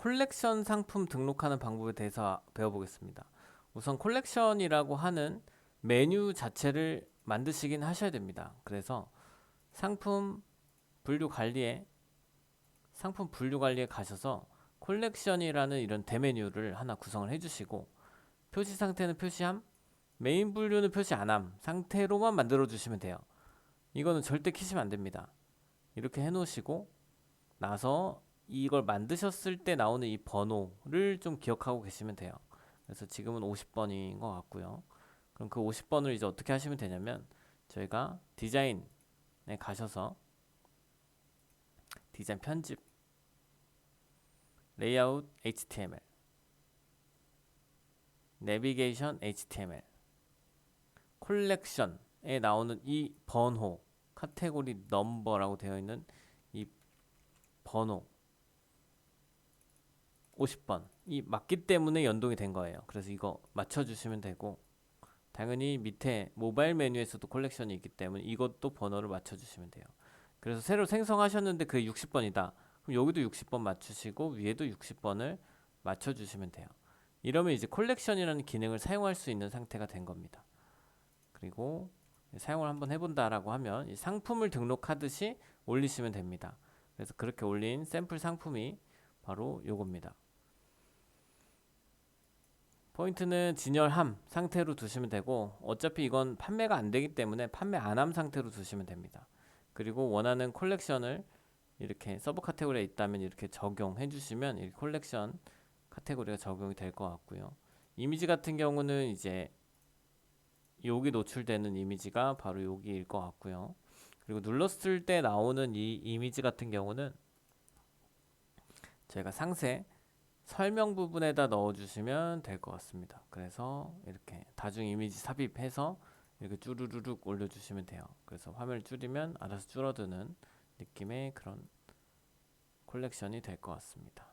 콜렉션 상품 등록하는 방법에 대해서 배워보겠습니다. 우선 콜렉션이라고 하는 메뉴 자체를 만드시긴 하셔야 됩니다. 그래서 상품 분류 관리에 상품 분류 관리에 가셔서 콜렉션이라는 이런 대메뉴를 하나 구성을 해주시고 표시 상태는 표시함, 메인 분류는 표시 안함 상태로만 만들어 주시면 돼요. 이거는 절대 키시면 안 됩니다. 이렇게 해놓으시고 나서 이걸 만드셨을 때 나오는 이 번호를 좀 기억하고 계시면 돼요. 그래서 지금은 50번인 것 같고요. 그럼 그 50번을 이제 어떻게 하시면 되냐면 저희가 디자인에 가셔서 디자인 편집 레이아웃 HTML 내비게이션 HTML 콜렉션에 나오는 이 번호 카테고리 넘버라고 되어 있는 이 번호 50번 이 맞기 때문에 연동이 된 거예요. 그래서 이거 맞춰주시면 되고 당연히 밑에 모바일 메뉴에서도 콜렉션이 있기 때문에 이것도 번호를 맞춰주시면 돼요. 그래서 새로 생성하셨는데 그게 60번이다. 그럼 여기도 60번 맞추시고 위에도 60번을 맞춰주시면 돼요. 이러면 이제 콜렉션이라는 기능을 사용할 수 있는 상태가 된 겁니다. 그리고 사용을 한번 해본다라고 하면 이 상품을 등록하듯이 올리시면 됩니다. 그래서 그렇게 올린 샘플 상품이 바로 요겁니다. 포인트는 진열함 상태로 두시면 되고 어차피 이건 판매가 안 되기 때문에 판매 안 함 상태로 두시면 됩니다. 그리고 원하는 콜렉션을 이렇게 서브 카테고리에 있다면 이렇게 적용해 주시면 이 콜렉션 카테고리가 적용이 될 것 같고요. 이미지 같은 경우는 이제 여기 노출되는 이미지가 바로 여기일 것 같고요. 그리고 눌렀을 때 나오는 이 이미지 같은 경우는 제가 상세 설명 부분에다 넣어주시면 될 것 같습니다. 그래서 이렇게 다중 이미지 삽입해서 이렇게 쭈루루룩 올려주시면 돼요. 그래서 화면을 줄이면 알아서 줄어드는 느낌의 그런 콜렉션이 될 것 같습니다.